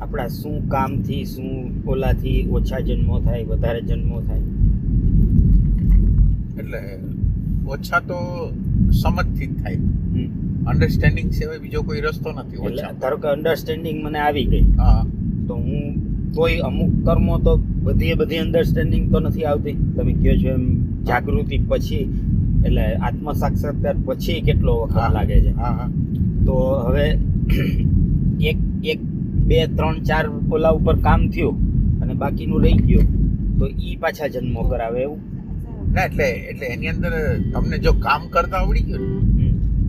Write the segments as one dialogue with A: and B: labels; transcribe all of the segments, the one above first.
A: આપણા શું કામથી શું ઓલાથી ઓછા જન્મો થાય વધારે જન્મો થાય?
B: એટલે ઓછા તો સમજથી જ થાય. અન્ડરસ્ટેન્ડિંગ સિવાય બીજો કોઈ રસ્તો નથી ઓછા
A: ધારો કે અન્ડરસ્ટેન્ડિંગ મને આવી ગઈ.
B: હા.
A: તો હું કોઈ અમુક કર્મો તો બધી બધી અન્ડરસ્ટેન્ડિંગ તો નથી આવતી. તમે કહો છો એમ જાગૃતિ પછી એટલે આત્મ સાક્ષાત્કાર પછી કેટલો વખત લાગે છે?
B: હા હા.
A: તો હવે એક એક બે ત્રણ ચાર ઓલા ઉપર કામ થયું અને બાકીનું રહી ગયું. તો ઈ પાછા જન્મો કરાવે એવું?
B: ના એટલે એટલે એની અંદર તમને જો કામ કરતા આવડી ગયું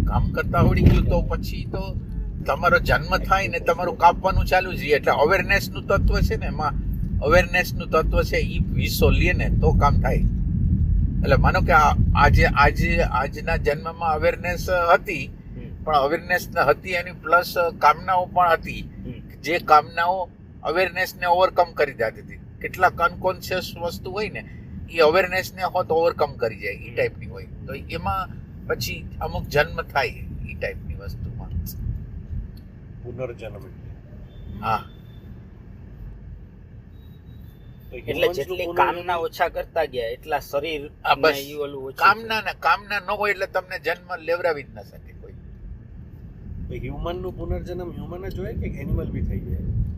B: કામ કરતા આવડી ગયું તો પછી તો તમારો જન્મ થાય ને તમારું કાપવાનું ચાલુ જ રહે. એટલે અવેરનેસનું તત્વ છે ને એમાં અવેરનેસનું તત્વ છે એ વિસો લે ને તો કામ થાય. એટલે માનો કે આજે આજે આજના જન્મમાં અવેરનેસ હતી પણ અવેરનેસ હતી એની પ્લસ કામનાઓ પણ હતી. જે કામનાઓ અવેરનેસને ઓવરકમ કરી દેતી હતી. કેટલાક અનકોન્શિયસ વસ્તુ હોય ને એ અવેરનેસને હોત ઓવરકમ કરી જાય એ ટાઈપની હોય. તો એમાં પછી અમુક જન્મ થાય એ ટાઈપની વસ્તુમાં.
C: પુનર્જન્મ.
B: હા.
A: એટલે જેટલી કામના ઓછા કરતા ગયા એટલા શરીર
B: કામના ને કામના ન હોય એટલે તમને જન્મ લેવડાવી જ ન શકે કોઈ.
C: તો human નું પુનર્જન્મ હ્યુમન જ હોય કે એનિમલ બી થઈ જાય?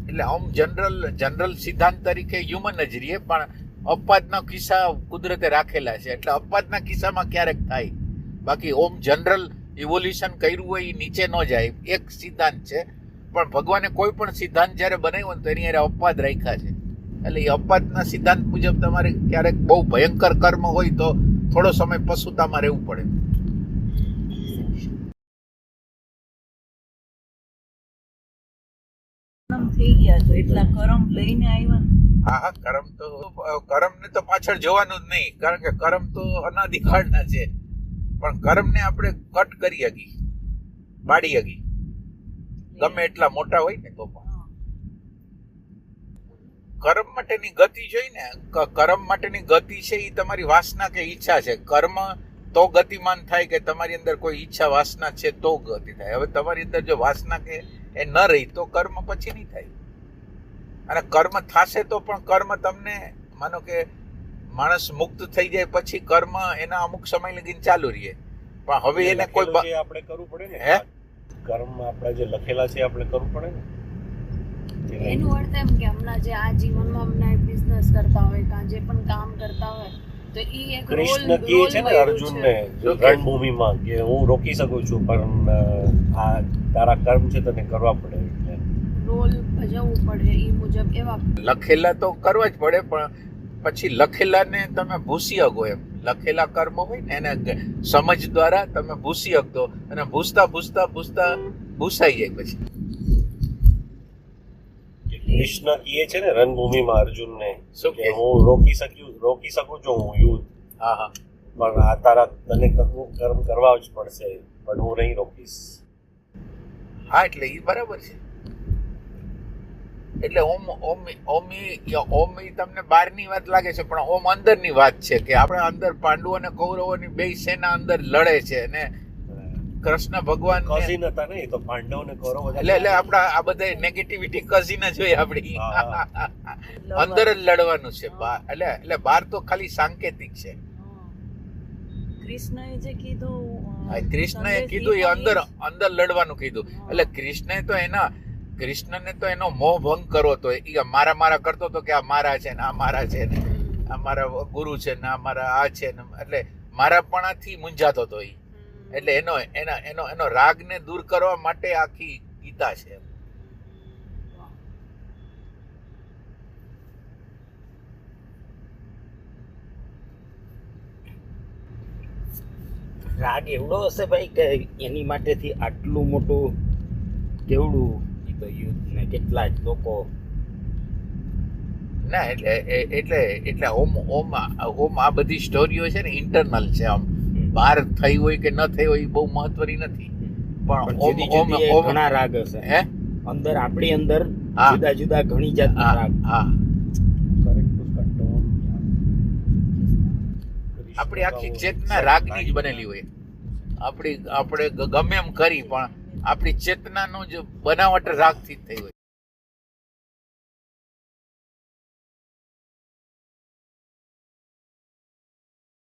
B: એટલે આમ જનરલ જનરલ સિદ્ધાંત તરીકે હ્યુમન જ રહીએ, પણ અપવાદના કિસ્સા કુદરતે રાખેલા છે. એટલે અપવાદના કિસ્સામાં ક્યારેક થાય. બાકી ઓમ જનરલ ઇવોલ્યુશન કર્યું હોય એ નીચે ન જાય, એક સિદ્ધાંત છે. પણ ભગવાને કોઈ પણ સિદ્ધાંત જ્યારે બનાવ્યો ને તો એની હારે અપવાદ રાખ્યા છે. એટલે એ અપવાદના સિદ્ધાંત મુજબ તમારે ક્યારેક બહુ ભયંકર કર્મ હોય તો થોડો સમય પશુતામાં રહેવું પડે.
D: થઈ ગયા તો એટલા કરમ લઈને આવ્યા ને.
B: હા હા કરમ તો કરમને તો પાછળ જોવાનું જ નહીં કારણ કે કરમ તો અનાદિકાળના છે. પણ કર્મને આપણે કટ કરી હકી બાળી હકી ગમે એટલા મોટા હોય ને તો પણ. કર્મ માટેની ગતિ જોઈ ને કર્મ માટેની ગતિ છે એ તમારી વાસના કે ઈચ્છા છે. કર્મ તો ગતિમાન થાય કે તમારી અંદર કોઈ ઈચ્છા વાસના છે તો ગતિ થાય. હવે તમારી અંદર જો વાસના કે એ ન રહી તો કર્મ પછી નહીં થાય અને કર્મ થશે તો પણ કર્મ તમને માનો કે માણસ મુક્ત થઈ જાય પછી કર્મ એના અમુક સમય લગીને ચાલુ રહે પણ હવે એને કોઈ
C: આપણે કરવું પડે ને
B: હે?
C: કર્મ આપણે જે લખેલા છે એ આપણે કરવું પડે ને
E: એનું અર્થ એમ કે હમણાં જે આ જીવનમાં હમણાં બિઝનેસ કરતા હોય કાં જે પણ કામ કરતા હોય તો એ એક
C: કૃષ્ણ કહે છે ને અર્જુનને? રણભૂમિમાં કે હું રોકી શકું છું પણ આ તારા કર્મ છે તને કરવા પડે એટલે.
E: રોલ ભજવવું પડે એ મુજબ એવા
B: લખેલા તો કરવા જ પડે પણ પછી લખેલાને તમે ભૂસી હકો એમ. લખેલા કર્મ હોય ને એને સમજ દ્વારા તમે ભૂસી હકતો અને ભૂસતા ભૂસતા ભૂસતા ભૂસાઈ જાય પછી.
C: કૃષ્ણ કહે છે ને રણભૂમિમાં અર્જુનને
B: શું
C: કે હું રોકી શક્યું રોકી શકું છું હું યુદ્ધ.
B: હા હા.
C: પણ આ તારા તને કરવું કર્મ કરવા જ પડશે પણ હું નહીં રોકીશ.
B: હા એટલે એ બરાબર છે. એટલે ઓમ ઓમ ઓમી ઓમ તમને બહારની વાત લાગે છે પણ ઓમ અંદરની વાત છે કે આપણે અંદર પાંડવો અને કૌરવોની બે સેના અંદર લડે છે અને કૃષ્ણ ભગવાન
C: કઝિન હતા ને તો પાંડવ અને કૌરવ
B: એટલે એટલે આપણા આ બધા નેગેટિવિટી કઝિન જ હોય આપણી. અંદર જ લડવાનું છે એટલે એટલે બહાર તો ખાલી સાંકેતિક છે.
D: કૃષ્ણએ જે કીધું
B: આ કૃષ્ણએ કીધું એ અંદર અંદર લડવાનું કીધું. એટલે કૃષ્ણએ તો એના કૃષ્ણને તો એનો મોહ ભંગ કરવો તો એ મારા મારા કરતો તો કે આ મારા છે ને આ મારા છે ને આ મારા ગુરુ છે ને આ મારા આ છે ને એટલે મારાપણાથી મૂંઝાતો હતો એ એટલે એનો એના એનો એનો રાગને દૂર કરવા માટે આખી ગીતા છે
A: રાગ એવડો હશે ભાઈ કે એની માટેથી આટલું મોટું કેવડું એ તો યુદ્ધ ને કેટલા જ લોકો
B: ના એટલે એટલે એટલે ઓમ ઓમ આ- ઓમ આ બધી સ્ટોરીઓ છે ને ઇન્ટરનલ છે આમ. બહાર થઈ હોય કે ન થઈ હોય એ બહુ મહત્વની નથી.
A: પણ
B: ઓમ ઓમ
A: ઘણા રાગ હશે.
B: હે?
A: અંદર આપણી અંદર. જુદા જુદા ઘણી જાતના રાગ.
B: હા. આપણી આખી ચેતના રાગની જ બનેલી હોય. આપણી આપણે ગમે એમ કરી પણ આપણી ચેતનાનો જ બનાવટ રાગથી જ થઈ હોય.